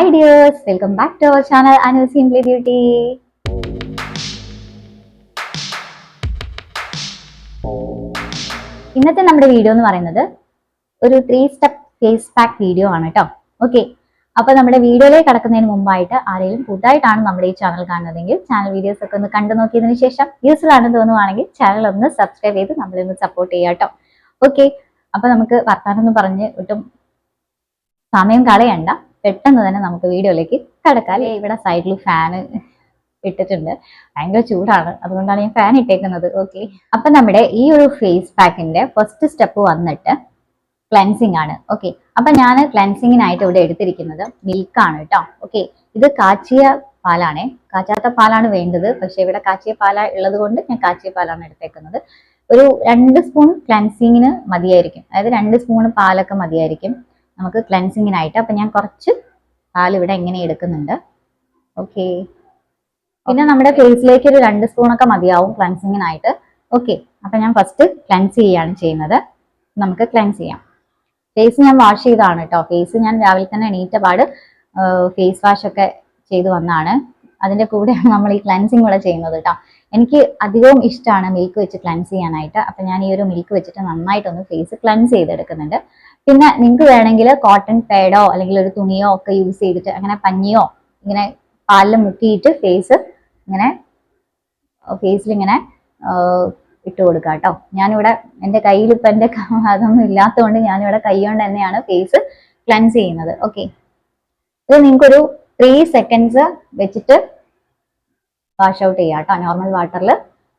Hi dears welcome back to our channel Anu simply beauty ഇന്നത്തെ നമ്മുടെ video എന്ന് പറയുന്നത് ഒരു three step face pack video ആണ് കേട്ടോ ഓക്കെ അപ്പൊ നമ്മുടെ വീഡിയോയിലേക്ക് കടക്കുന്നതിന് മുമ്പായിട്ട് ആരെങ്കിലും പുതുതായിട്ടാണ് നമ്മുടെ ഈ ചാനൽ കാണുന്നതെങ്കിൽ ചാനൽ വീഡിയോസ് ഒക്കെ ഒന്ന് കണ്ടു നോക്കിയതിനു ശേഷം യൂസ്ഫുൾ ആണെന്ന് തോന്നുവാണെങ്കിൽ ചാനൽ ഒന്ന് സബ്സ്ക്രൈബ് ചെയ്ത് നമ്മളെ ഒന്ന് സപ്പോർട്ട് ചെയ്യാം കേട്ടോ ഓക്കെ അപ്പൊ നമുക്ക് വർത്താനം പറഞ്ഞ് ഒട്ടും സമയം കളയണ്ട. പെട്ടെന്ന് തന്നെ നമുക്ക് വീഡിയോയിലേക്ക് കടക്കാം. ഇവിടെ സൈഡിൽ ഫാന് ഇട്ടിട്ടുണ്ട്. ഭയങ്കര ചൂടാണ്. അതുകൊണ്ടാണ് ഞാൻ ഫാൻ ഇട്ടേക്കുന്നത്. ഓക്കെ അപ്പൊ നമ്മുടെ ഈ ഒരു ഫേസ് പാക്കിന്റെ ഫസ്റ്റ് സ്റ്റെപ്പ് വന്നിട്ട് ക്ലെൻസിങ് ആണ്. ഓക്കെ അപ്പൊ ഞാൻ ക്ലെൻസിങ്ങിനായിട്ട് ഇവിടെ എടുത്തിരിക്കുന്നത് മിൽക്കാണ് കേട്ടോ. ഓക്കെ ഇത് കാച്ചിയ പാലാണേ. കാച്ചാത്ത പാലാണ് വേണ്ടത്. പക്ഷെ ഇവിടെ കാച്ചിയ പാല ഉള്ളത് കൊണ്ട് ഞാൻ കാച്ചിയ പാലാണ് എടുത്തേക്കുന്നത്. ഒരു രണ്ട് സ്പൂൺ ക്ലെൻസിങ്ങിന് മതിയായിരിക്കും. അതായത് രണ്ട് സ്പൂൺ പാലൊക്കെ മതിയായിരിക്കും. നമുക്ക് ക്ലെൻസിങ്ങിനായിട്ട് അപ്പൊ ഞാൻ കുറച്ച് പാൽ ഇവിടെ എങ്ങനെ എടുക്കുന്നുണ്ട്. ഓക്കെ പിന്നെ നമ്മുടെ ഫേസിലേക്ക് ഒരു രണ്ട് സ്പൂണൊക്കെ മതിയാവും ക്ലൻസിങ്ങിനായിട്ട് ഓക്കെ അപ്പൊ ഞാൻ ഫസ്റ്റ് ക്ലൻസ് ചെയ്യാണ് ചെയ്യുന്നത്. നമുക്ക് ക്ലൻസ് ചെയ്യാം. ഫേസ് ഞാൻ വാഷ് ചെയ്തതാണ് കേട്ടോ. ഫേസ് ഞാൻ രാവിലെ തന്നെ എണീറ്റ പാട് ഫേസ് വാഷ് ഒക്കെ ചെയ്തു വന്നാണ്. അതിന്റെ കൂടെയാണ് നമ്മൾ ഈ ക്ലൻസിങ് കൂടെ ചെയ്യുന്നത് കേട്ടോ എനിക്ക് അധികവും ഇഷ്ടമാണ് മിൽക്ക് വെച്ച് ക്ലൻസ് ചെയ്യാനായിട്ട്. അപ്പൊ ഞാൻ ഈ ഒരു മിൽക്ക് വെച്ചിട്ട് നന്നായിട്ടൊന്ന് ഫേസ് ക്ലൻസ് ചെയ്തെടുക്കുന്നുണ്ട്. പിന്നെ നിങ്ങൾക്ക് വേണമെങ്കിൽ കോട്ടൺ പാഡോ അല്ലെങ്കിൽ ഒരു തുണിയോ ഒക്കെ യൂസ് ചെയ്തിട്ട് അങ്ങനെ പഞ്ഞിയോ ഇങ്ങനെ പാലിൽ മുക്കിയിട്ട് ഫേസ് ഇങ്ങനെ ഫേസിൽ ഇങ്ങനെ ഇട്ട് കൊടുക്കുക കേട്ടോ ഞാനിവിടെ എന്റെ കയ്യിൽ ഇപ്പം എന്റെ അതൊന്നും ഇല്ലാത്തതുകൊണ്ട് ഞാനിവിടെ കൈ കൊണ്ട് തന്നെയാണ് ഫേസ് ക്ലൻസ് ചെയ്യുന്നത്. ഓക്കെ ഇത് നിങ്ങൾക്കൊരു ത്രീ സെക്കൻഡ്സ് വെച്ചിട്ട് വാഷ് ഔട്ട് ചെയ്യാം കേട്ടോ നോർമൽ വാട്ടറിൽ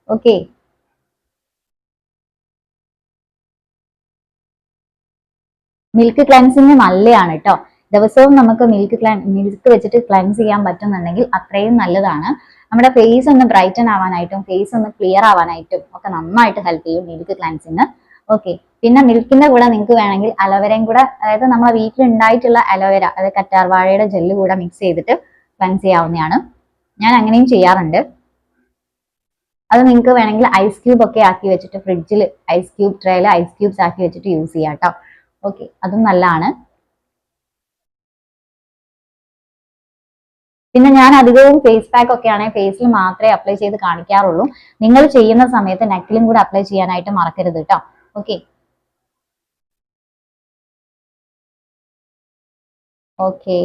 ഓക്കെ മിൽക്ക് ക്ലൻസിങ് നല്ലതാണ് കേട്ടോ. ദിവസവും നമുക്ക് മിൽക്ക് ക്ലൻ മിൽക്ക് വെച്ചിട്ട് ക്ലൻസ് ചെയ്യാൻ പറ്റുന്നുണ്ടെങ്കിൽ അത്രയും നല്ലതാണ്. നമ്മുടെ ഫേസ് ഒന്ന് ബ്രൈറ്റൻ ആവാനായിട്ടും ഫേസ് ഒന്ന് ക്ലിയർ ആവാനായിട്ടും ഒക്കെ നന്നായിട്ട് ഹെൽപ്പ് ചെയ്യും മിൽക്ക് ക്ലൻസിങ് ഓക്കെ പിന്നെ മിൽക്കിന്റെ കൂടെ നിങ്ങൾക്ക് വേണമെങ്കിൽ അലോവേരയും കൂടെ അതായത് നമ്മളെ വീട്ടിൽ ഉണ്ടായിട്ടുള്ള അലോവേര അതായത് കറ്റാർവാഴയുടെ ജെല്ല് കൂടെ മിക്സ് ചെയ്തിട്ട് ക്ലൻസ് ചെയ്യാവുന്നതാണ്. ഞാൻ അങ്ങനെയും ചെയ്യാറുണ്ട്. അത് നിങ്ങൾക്ക് വേണമെങ്കിൽ ഐസ് ക്യൂബ് ഒക്കെ ആക്കി വെച്ചിട്ട് ഫ്രിഡ്ജിൽ ഐസ് ക്യൂബ് ട്രേയിൽ ഐസ് ക്യൂബ്സ് ആക്കി വെച്ചിട്ട് യൂസ് ചെയ്യാം കേട്ടോ ഓക്കെ അതും നല്ലതാണ്. പിന്നെ ഞാൻ അധികവും ഫേസ് പാക്ക് ഒക്കെ ആണെങ്കിൽ ഫേസിൽ മാത്രമേ അപ്ലൈ ചെയ്ത് കാണിക്കാറുള്ളൂ. നിങ്ങൾ ചെയ്യുന്ന സമയത്ത് നെക്കിലും കൂടെ അപ്ലൈ ചെയ്യാനായിട്ട് മറക്കരുത് കേട്ടോ ഓക്കെ ഓക്കെ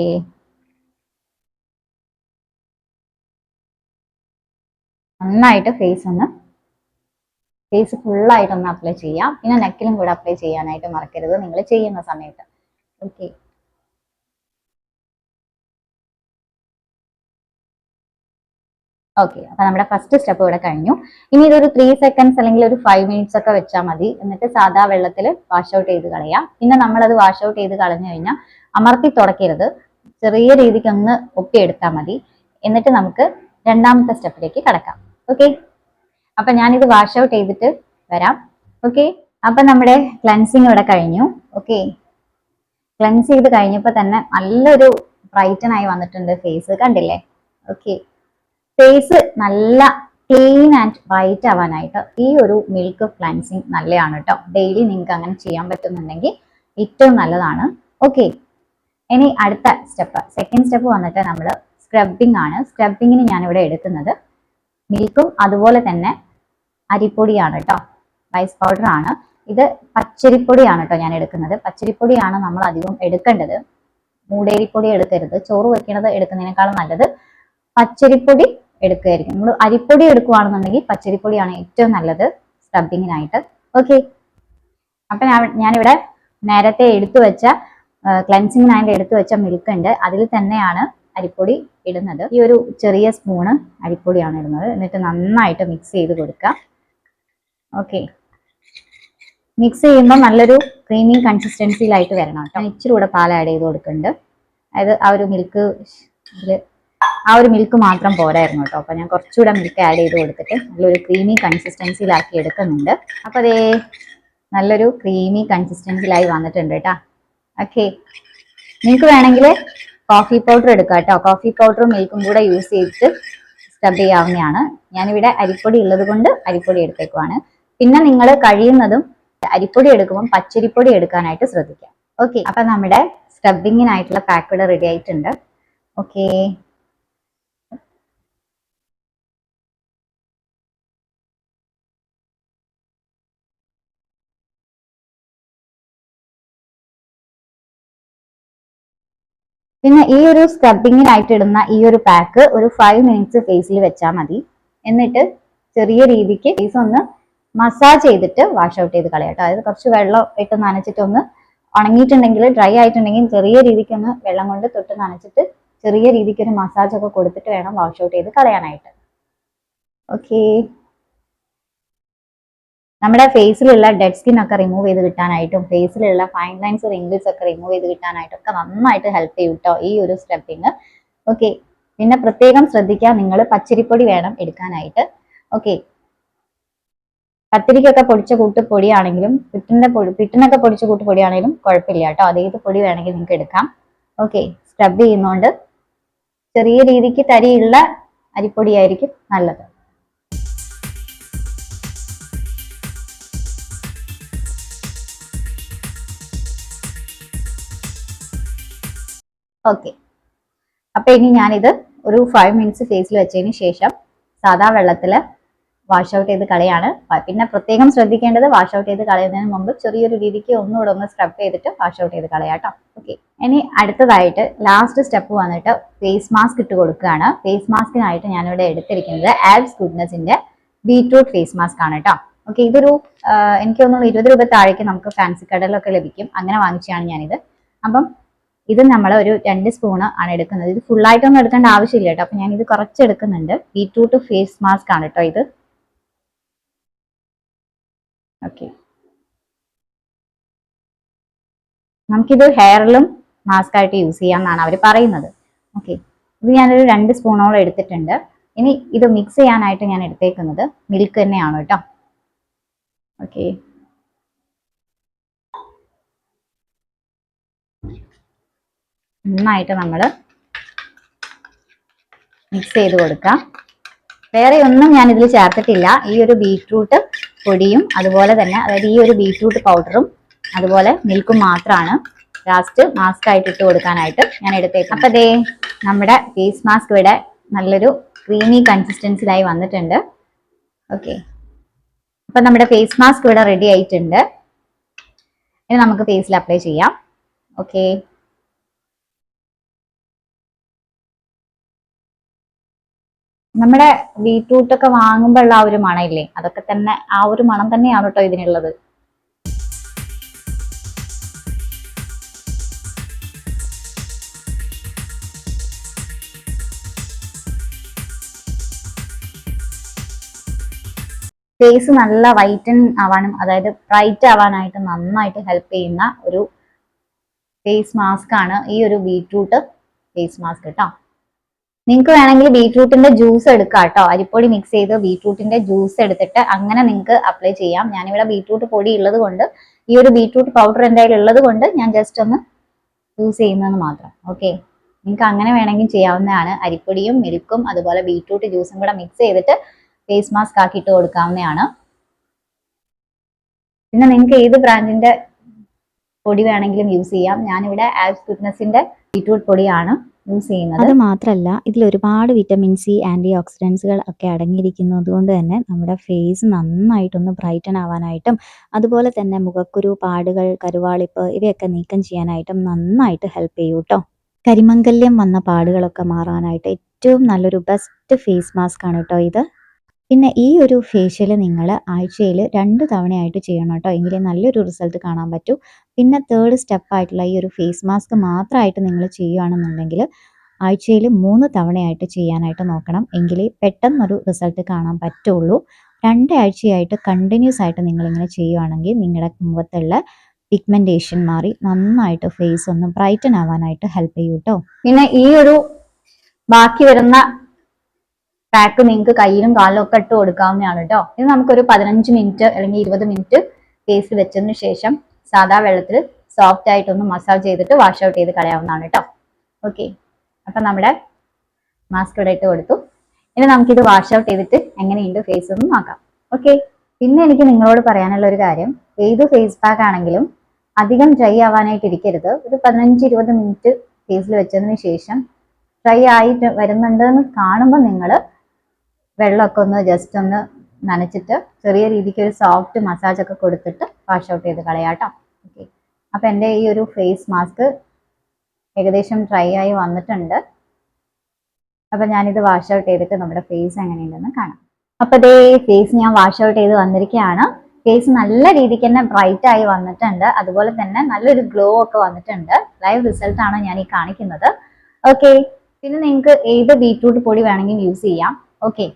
നന്നായിട്ട് ഫേസ് ഒന്ന് ഫേസ് ഫുള്ളായിട്ട് ഒന്ന് അപ്ലൈ ചെയ്യാം. പിന്നെ നെക്കിലും കൂടെ അപ്ലൈ ചെയ്യാനായിട്ട് മറക്കരുത്. നിങ്ങൾ ചെയ്യുന്ന സമയത്ത്. ഓക്കെ ഓക്കെ അപ്പൊ നമ്മുടെ ഫസ്റ്റ് സ്റ്റെപ്പ് ഇവിടെ കഴിഞ്ഞു. ഇനി ഇതൊരു ത്രീ സെക്കൻഡ്സ് അല്ലെങ്കിൽ ഒരു ഫൈവ് മിനിറ്റ്സ് ഒക്കെ വെച്ചാൽ മതി. എന്നിട്ട് സാധാ വെള്ളത്തിൽ വാഷ് ഔട്ട് ചെയ്ത് കളയാം. പിന്നെ നമ്മൾ അത് വാഷ് ഔട്ട് ചെയ്ത് കളഞ്ഞു കഴിഞ്ഞാൽ അമർത്തി തുടക്കരുത്. ചെറിയ രീതിക്ക് ഒന്ന് ഒപ്പിയെടുത്താൽ മതി. എന്നിട്ട് നമുക്ക് രണ്ടാമത്തെ സ്റ്റെപ്പിലേക്ക് കടക്കാം. ഓക്കെ? അപ്പൊ ഞാനിത് വാഷ് ഔട്ട് ചെയ്തിട്ട് വരാം. ഓക്കെ? അപ്പൊ നമ്മുടെ ക്ലൻസിങ് ഇവിടെ കഴിഞ്ഞു. ഓക്കെ? ക്ലൻസ് ചെയ്ത് കഴിഞ്ഞപ്പോൾ തന്നെ നല്ലൊരു ബ്രൈറ്റൺ ആയി വന്നിട്ടുണ്ട് ഫേസ് കണ്ടില്ലേ? ഓക്കെ? ഫേസ് നല്ല ക്ലീൻ ആൻഡ് ബ്രൈറ്റ് ആവാനായിട്ട് ഈ ഒരു മിൽക്ക് ക്ലൻസിങ് നല്ലതാണ് കേട്ടോ. ഡെയിലി നിങ്ങൾക്ക് അങ്ങനെ ചെയ്യാൻ പറ്റുന്നുണ്ടെങ്കിൽ ഏറ്റവും നല്ലതാണ്. ഓക്കെ? ഇനി അടുത്ത സ്റ്റെപ്പ് സെക്കൻഡ് സ്റ്റെപ്പ് വന്നിട്ട് നമ്മൾ സ്ക്രബിംഗ് ആണ്. സ്ക്രബിങ്ങിന് ഞാനിവിടെ എടുക്കുന്നത് മിൽക്കും അതുപോലെ തന്നെ അരിപ്പൊടിയാണ് കേട്ടോ റൈസ് പൗഡർ ആണ്. ഇത് പച്ചരിപ്പൊടിയാണ് കേട്ടോ ഞാൻ എടുക്കുന്നത്. പച്ചരിപ്പൊടിയാണ് നമ്മൾ അധികം എടുക്കേണ്ടത്. മൂടേരിപ്പൊടി എടുക്കരുത്. ചോറ് വെക്കണത് എടുക്കുന്നതിനേക്കാളും നല്ലത് പച്ചരിപ്പൊടി എടുക്കുകയായിരിക്കും നമ്മൾ അരിപ്പൊടി എടുക്കുകയാണെന്നുണ്ടെങ്കിൽ പച്ചരിപ്പൊടിയാണ് ഏറ്റവും നല്ലത് സ്ക്രബിങ്ങിനായിട്ട് ഓക്കെ അപ്പൊ ഞാൻ ഞാനിവിടെ നേരത്തെ എടുത്തു വെച്ച ക്ലൻസിങ്ങിനായിട്ട് എടുത്തു വെച്ച മിൽക്ക് ഉണ്ട്. അതിൽ തന്നെയാണ് അരിപ്പൊടി ഇടുന്നത്. ഈ ഒരു ചെറിയ സ്പൂണ് അരിപ്പൊടിയാണ് ഇടുന്നത്. എന്നിട്ട് നന്നായിട്ട് മിക്സ് ചെയ്ത് കൊടുക്കാം. ഓക്കെ മിക്സ് ചെയ്യുമ്പോൾ നല്ലൊരു ക്രീമി കൺസിസ്റ്റൻസിയിലായിട്ട് വരണം കേട്ടോ. ഇച്ചിരി കൂടെ പാൽ ആഡ് ചെയ്ത് കൊടുക്കുന്നുണ്ട്. അതായത് ആ ഒരു മിൽക്ക് ആ ഒരു മിൽക്ക് മാത്രം പോരായിരുന്നു കേട്ടോ. അപ്പൊ ഞാൻ കുറച്ചുകൂടെ മിൽക്ക് ആഡ് ചെയ്ത് കൊടുത്തിട്ട് നല്ലൊരു ക്രീമി കൺസിസ്റ്റൻസിയിലാക്കി എടുക്കുന്നുണ്ട്. അപ്പോൾ അതേ നല്ലൊരു ക്രീമി കൺസിസ്റ്റൻസിയിലായി വന്നിട്ടുണ്ട് കേട്ടോ. ഓക്കെ നിങ്ങൾക്ക് വേണമെങ്കിൽ കോഫി പൗഡർ എടുക്കാം കേട്ടോ കോഫി പൗഡറും മിൽക്കും കൂടെ യൂസ് ചെയ്തിട്ട് സ്ക്രബ് ചെയ്യാവുന്നതാണ്. ഞാനിവിടെ അരിപ്പൊടി ഉള്ളത് കൊണ്ട് അരിപ്പൊടി എടുത്തേക്കുവാണ്. പിന്നെ നിങ്ങൾ കഴിയുന്നതും അരിപ്പൊടി എടുക്കുമ്പോൾ പച്ചരിപ്പൊടി എടുക്കാനായിട്ട് ശ്രദ്ധിക്കാം. ഓക്കെ അപ്പൊ നമ്മുടെ സ്ക്രബിങ്ങിനായിട്ടുള്ള പാക്കുകൾ റെഡി ആയിട്ടുണ്ട്. ഓക്കേ പിന്നെ ഈ ഒരു സ്ക്രബിങ്ങിനായിട്ട് ഇടുന്ന ഈ ഒരു പാക്ക് ഒരു ഫൈവ് മിനിറ്റ്സ് ഫേസിൽ വെച്ചാൽ മതി. എന്നിട്ട് ചെറിയ രീതിക്ക് ഫേസ് ഒന്ന് മസാജ് ചെയ്തിട്ട് വാഷ് ഔട്ട് ചെയ്ത് കളയാം അതായത് കുറച്ച് വെള്ളം ഇട്ട് നനച്ചിട്ട് ഒന്ന് ഉണങ്ങിയിട്ടുണ്ടെങ്കിൽ ഡ്രൈ ആയിട്ടുണ്ടെങ്കിൽ ചെറിയ രീതിക്ക് ഒന്ന് വെള്ളം കൊണ്ട് തൊട്ട് നനച്ചിട്ട് ചെറിയ രീതിക്ക് ഒരു മസാജ് ഒക്കെ കൊടുത്തിട്ട് വേണം വാഷ് ഔട്ട് ചെയ്ത് കളയാനായിട്ട്. ഓക്കേ നമ്മുടെ ഫേസിലുള്ള ഡെഡ് സ്കിൻ ഒക്കെ റിമൂവ് ചെയ്ത് കിട്ടാനായിട്ടും ഫേസിലുള്ള ഫൈൻ ലൈൻസ് റിംഗിൾസ് ഒക്കെ റിമൂവ് ചെയ്ത് കിട്ടാനായിട്ടും ഒക്കെ നന്നായിട്ട് ഹെൽപ്പ് ചെയ്യും കേട്ടോ ഈ ഒരു സ്റ്റെപ്പിങ് ഓക്കെ പിന്നെ പ്രത്യേകം ശ്രദ്ധിക്കുക നിങ്ങൾ പച്ചരിപ്പൊടി വേണം എടുക്കാനായിട്ട്. ഓക്കെ പത്തിരിക്കൊക്കെ പൊടിച്ച കൂട്ട് പൊടിയാണെങ്കിലും പിട്ടിന്റെ പൊടി പിട്ടിനൊക്കെ പൊടിച്ച കൂട്ട് പൊടിയാണെങ്കിലും കുഴപ്പമില്ല കേട്ടോ അതേത് പൊടി വേണമെങ്കിൽ നിങ്ങൾക്ക് എടുക്കാം. ഓക്കെ സ്ക്രബ് ചെയ്യുന്നോണ്ട് ചെറിയ രീതിക്ക് തരിയുള്ള അരിപ്പൊടിയായിരിക്കും നല്ലത്. ഓക്കെ അപ്പൊ ഇനി ഞാനിത് ഒരു ഫൈവ് മിനിറ്റ്സ് ഫേസിൽ വെച്ചതിന് ശേഷം സാധാ വെള്ളത്തിൽ വാഷ് ഔട്ട് ചെയ്ത് കളയാണ്. പിന്നെ പ്രത്യേകം ശ്രദ്ധിക്കേണ്ടത് വാഷ് ഔട്ട് ചെയ്ത് കളയുന്നതിന് മുമ്പ് ചെറിയൊരു രീതിക്ക് ഒന്നുകൂടെ ഒന്ന് സ്ക്രബ് ചെയ്തിട്ട് വാഷ് ഔട്ട് ചെയ്ത് കളയാട്ടോ ഓക്കെ ഇനി അടുത്തതായിട്ട് ലാസ്റ്റ് സ്റ്റെപ്പ് വന്നിട്ട് ഫേസ് മാസ്ക് ഇട്ട് കൊടുക്കുകയാണ്. ഫേസ് മാസ്കിനായിട്ട് ഞാനിവിടെ എടുത്തിരിക്കുന്നത് ആബ്സ് ഗുഡ്നസിന്റെ ബീട്രൂട്ട് ഫേസ് മാസ്ക് ആണ് കേട്ടോ ഓക്കെ ഇതൊരു എനിക്ക് തോന്നുന്നു ഇരുപത് രൂപ താഴേക്ക് നമുക്ക് ഫാൻസി കടലൊക്കെ ലഭിക്കും. അങ്ങനെ വാങ്ങിച്ചാണ് ഞാനിത്. അപ്പം ഇത് നമ്മൾ ഒരു രണ്ട് സ്പൂണ് ആണ് എടുക്കുന്നത്. ഇത് ഫുള്ളായിട്ടൊന്നും എടുക്കേണ്ട ആവശ്യമില്ല കേട്ടോ. അപ്പൊ ഞാൻ ഇത് കുറച്ച് എടുക്കുന്നുണ്ട് ബീട്രൂട്ട് ഫേസ് മാസ്ക് ആണ് കേട്ടോ ഇത്. ഓക്കെ നമുക്കിത് ഹെയറിലും മാസ്ക് ആയിട്ട് യൂസ് ചെയ്യാമെന്നാണ് അവർ പറയുന്നത്. ഓക്കെ ഇത് ഞാനൊരു രണ്ട് സ്പൂണോളം എടുത്തിട്ടുണ്ട്. ഇനി ഇത് മിക്സ് ചെയ്യാനായിട്ട് ഞാൻ എടുത്തേക്കുന്നത് മിൽക്ക് തന്നെയാണ് കേട്ടോ. ഓക്കെ നന്നായിട്ട് നമ്മൾ മിക്സ് ചെയ്ത് കൊടുക്കാം. വേറെ ഒന്നും ഞാൻ ഇതിൽ ചേർത്തിട്ടില്ല. ഈ ഒരു ബീറ്റ്റൂട്ട് പൊടിയും അതുപോലെ തന്നെ അതായത് ഈ ഒരു ബീറ്റ്റൂട്ട് പൗഡറും അതുപോലെ മിൽക്കും മാത്രമാണ് ലാസ്റ്റ് മാസ്ക് ആയിട്ട് ഇട്ട് കൊടുക്കാനായിട്ട് ഞാൻ എടുത്തേക്കും അപ്പൊ അതേ നമ്മുടെ ഫേസ് മാസ്ക് ഇവിടെ നല്ലൊരു ക്രീമി കൺസിസ്റ്റൻസിലായി വന്നിട്ടുണ്ട്. ഓക്കെ അപ്പൊ നമ്മുടെ ഫേസ് മാസ്ക് ഇവിടെ റെഡി ആയിട്ടുണ്ട്. ഇനി നമുക്ക് ഫേസിൽ അപ്ലൈ ചെയ്യാം. ഓക്കെ നമ്മുടെ ബീട്രൂട്ട് ഒക്കെ വാങ്ങുമ്പോഴുള്ള ആ ഒരു മണമില്ലേ? അതൊക്കെ തന്നെ ആ ഒരു മണം തന്നെയാണ് കേട്ടോ ഇതിനുള്ളത്. ഫേസ് നല്ല വൈറ്റൻ ആവാനും അതായത് ബ്രൈറ്റ് ആവാനായിട്ട് നന്നായിട്ട് ഹെൽപ്പ് ചെയ്യുന്ന ഒരു ഫേസ് മാസ്ക് ആണ് ഈ ഒരു ബീട്രൂട്ട് ഫേസ് മാസ്ക് കേട്ടോ നിങ്ങൾക്ക് വേണമെങ്കിൽ ബീട്രൂട്ടിന്റെ ജ്യൂസ് എടുക്കാം കേട്ടോ. അരിപ്പൊടി മിക്സ് ചെയ്ത് ബീട്രൂട്ടിന്റെ ജ്യൂസ് എടുത്തിട്ട് അങ്ങനെ നിങ്ങൾക്ക് അപ്ലൈ ചെയ്യാം. ഞാനിവിടെ ബീട്രൂട്ട് പൊടി ഉള്ളത് കൊണ്ട് ഈ ഒരു ബീട്രൂട്ട് പൗഡർ എന്റെ കയ്യിൽ ഉള്ളത് കൊണ്ട് ഞാൻ ജസ്റ്റ് ഒന്ന് യൂസ് ചെയ്യുന്നതെന്ന് മാത്രം. ഓക്കെ നിങ്ങൾക്ക് അങ്ങനെ വേണമെങ്കിൽ ചെയ്യാവുന്നതാണ്. അരിപ്പൊടിയും മിൽക്കും അതുപോലെ ബീട്രൂട്ട് ജ്യൂസും കൂടെ മിക്സ് ചെയ്തിട്ട് ഫേസ് മാസ്ക് ആക്കിയിട്ട് കൊടുക്കാവുന്നതാണ്. പിന്നെ നിങ്ങൾക്ക് ഏത് ബ്രാൻഡിന്റെ പൊടി വേണമെങ്കിലും യൂസ് ചെയ്യാം. ഞാനിവിടെ ആൽസ് ഫിറ്റ്നസിന്റെ ബീട്രൂട്ട് പൊടിയാണ് യൂസ് ചെയ്യുന്നത്. അത് മാത്രമല്ല ഇതിൽ ഒരുപാട് വിറ്റമിൻ സി ആന്റി ഓക്സിഡൻസുകൾ ഒക്കെ അടങ്ങിയിരിക്കുന്നത് കൊണ്ട് തന്നെ നമ്മുടെ ഫേസ് നന്നായിട്ടൊന്ന് ബ്രൈറ്റൻ ആവാനായിട്ടും അതുപോലെ തന്നെ മുഖക്കുരു പാടുകൾ കരുവാളിപ്പ് ഇവയൊക്കെ നീക്കം ചെയ്യാനായിട്ടും നന്നായിട്ട് ഹെൽപ്പ് ചെയ്യും കേട്ടോ കരിമംഗല്യം വന്ന പാടുകളൊക്കെ മാറാനായിട്ട് ഏറ്റവും നല്ലൊരു ബെസ്റ്റ് ഫേസ് മാസ്ക് ആണ് കേട്ടോ ഇത്. പിന്നെ ഈ ഒരു ഫേഷ്യൽ നിങ്ങൾ ആഴ്ചയിൽ രണ്ട് തവണയായിട്ട് ചെയ്യണം കേട്ടോ. എങ്കിലേ നല്ലൊരു റിസൾട്ട് കാണാൻ പറ്റൂ. പിന്നെ തേർഡ് സ്റ്റെപ്പായിട്ടുള്ള ഈ ഒരു ഫേസ് മാസ്ക് മാത്രമായിട്ട് നിങ്ങൾ ചെയ്യുകയാണെന്നുണ്ടെങ്കിൽ ആഴ്ചയിൽ മൂന്ന് തവണയായിട്ട് ചെയ്യാനായിട്ട് നോക്കണം. എങ്കിലേ പെട്ടെന്നൊരു റിസൾട്ട് കാണാൻ പറ്റുള്ളൂ. രണ്ടാഴ്ചയായിട്ട് കണ്ടിന്യൂസ് ആയിട്ട് നിങ്ങളിങ്ങനെ ചെയ്യുകയാണെങ്കിൽ നിങ്ങളുടെ മുഖത്തുള്ള പിഗ്മെന്റേഷൻ മാറി നന്നായിട്ട് ഫേസ് ഒന്ന് ബ്രൈറ്റൻ ആവാനായിട്ട് ഹെൽപ്പ് ചെയ്യൂട്ടോ പിന്നെ ഈ ഒരു ബാക്കി വരുന്ന പാക്ക് നിങ്ങൾക്ക് കയ്യിലും കാലിലും ഒക്കെ ഇട്ട് കൊടുക്കാവുന്നതാണ് കേട്ടോ ഇത് നമുക്കൊരു പതിനഞ്ച് മിനിറ്റ് അല്ലെങ്കിൽ ഇരുപത് മിനിറ്റ് ഫേസിൽ വെച്ചതിന് ശേഷം സാധാ വെള്ളത്തിൽ സോഫ്റ്റ് ആയിട്ട് ഒന്ന് മസാജ് ചെയ്തിട്ട് വാഷ് ഔട്ട് ചെയ്ത് കളയാവുന്നതാണ് കേട്ടോ ഓക്കെ അപ്പം നമ്മുടെ മാസ്ക് ഇവിടെ ഇട്ട് കൊടുത്തു. ഇനി നമുക്കിത് വാഷ് ഔട്ട് ചെയ്തിട്ട് എങ്ങനെയുണ്ട് ഫേസ് ഒന്ന് നോക്കാം. ഓക്കെ പിന്നെ എനിക്ക് നിങ്ങളോട് പറയാനുള്ള ഒരു കാര്യം. ഏത് ഫേസ് പാക്ക് ആണെങ്കിലും അധികം ഡ്രൈ ആവാനായിട്ട് ഇരിക്കരുത്. ഒരു പതിനഞ്ച് ഇരുപത് മിനിറ്റ് ഫേസിൽ വെച്ചതിന് ശേഷം ഡ്രൈ ആയിട്ട് വരുന്നുണ്ടെന്ന് കാണുമ്പോൾ നിങ്ങൾ വെള്ളമൊക്കെ ഒന്ന് ജസ്റ്റ് ഒന്ന് നനച്ചിട്ട് ചെറിയ രീതിക്ക് ഒരു സോഫ്റ്റ് മസാജ് ഒക്കെ കൊടുത്തിട്ട് വാഷ് ഔട്ട് ചെയ്ത് കളയാട്ടോ ഓക്കെ അപ്പം എന്റെ ഈ ഒരു ഫേസ് മാസ്ക് ഏകദേശം ഡ്രൈ ആയി വന്നിട്ടുണ്ട്. അപ്പം ഞാനിത് വാഷ് ഔട്ട് ചെയ്തിട്ട് നമ്മുടെ ഫേസ് എങ്ങനെയുണ്ടെന്ന് കാണാം. അപ്പം ഇതേ ഫേസ് ഞാൻ വാഷ് ഔട്ട് ചെയ്ത് വന്നിരിക്കുകയാണ്. ഫേസ് നല്ല രീതിക്ക് തന്നെ ബ്രൈറ്റ് ആയി വന്നിട്ടുണ്ട്. അതുപോലെ തന്നെ നല്ലൊരു ഗ്ലോ ഒക്കെ വന്നിട്ടുണ്ട്. ലൈവ് റിസൾട്ട് ആണ് ഞാൻ ഈ കാണിക്കുന്നത്. ഓക്കെ പിന്നെ നിങ്ങൾക്ക് ഏത് ബീറ്റ്റൂട്ട് പൊടി വേണമെങ്കിലും യൂസ് ചെയ്യാം. ഓക്കെ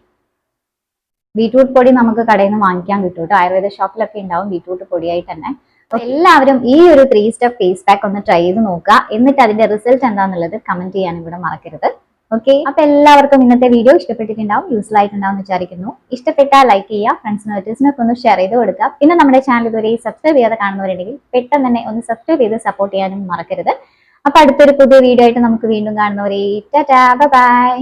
ബീറ്റ്റൂട്ട് പൊടി നമുക്ക് കടയിൽ നിന്ന് വാങ്ങിക്കാൻ കിട്ടും കേട്ടോ ആയുർവേദ ഷോപ്പിലൊക്കെ ഉണ്ടാവും ബീറ്റ്റൂട്ട് പൊടിയായി തന്നെ. എല്ലാവരും ഈ ഒരു ത്രീ സ്റ്റെപ്പ് ഫേസ് പാക്ക് ഒന്ന് ട്രൈ ചെയ്ത് നോക്കുക. എന്നിട്ട് അതിന്റെ റിസൾട്ട് എന്താണെന്നുള്ളത് കമന്റ് ചെയ്യാൻ ഇവിടെ മറക്കരുത്. ഓക്കെ അപ്പൊ എല്ലാവർക്കും ഇന്നത്തെ വീഡിയോ ഇഷ്ടപ്പെട്ടിട്ടുണ്ടാവും യൂസ്ഫുൾ ആയിട്ടുണ്ടാവും എന്ന് വിചാരിക്കുന്നു. ഇഷ്ടപ്പെട്ടാൽ ലൈക്ക് ചെയ്യുക ഫ്രണ്ട്സിനും റിലേറ്റീവ്സിനൊക്കെ ഒന്ന് ഷെയർ ചെയ്ത് കൊടുക്കുക. പിന്നെ നമ്മുടെ ചാനൽ ഇതുവരെ സബ്സ്ക്രൈബ് ചെയ്യാതെ കാണുന്നവരുണ്ടെങ്കിൽ പെട്ടെന്ന് തന്നെ ഒന്ന് സബ്സ്ക്രൈബ് ചെയ്ത് സപ്പോർട്ട് ചെയ്യാനും മറക്കരുത്. അപ്പൊ അടുത്തൊരു പുതിയ വീഡിയോ ആയിട്ട് നമുക്ക് വീണ്ടും കാണുന്നവരെ ടാറ്റാ ബൈ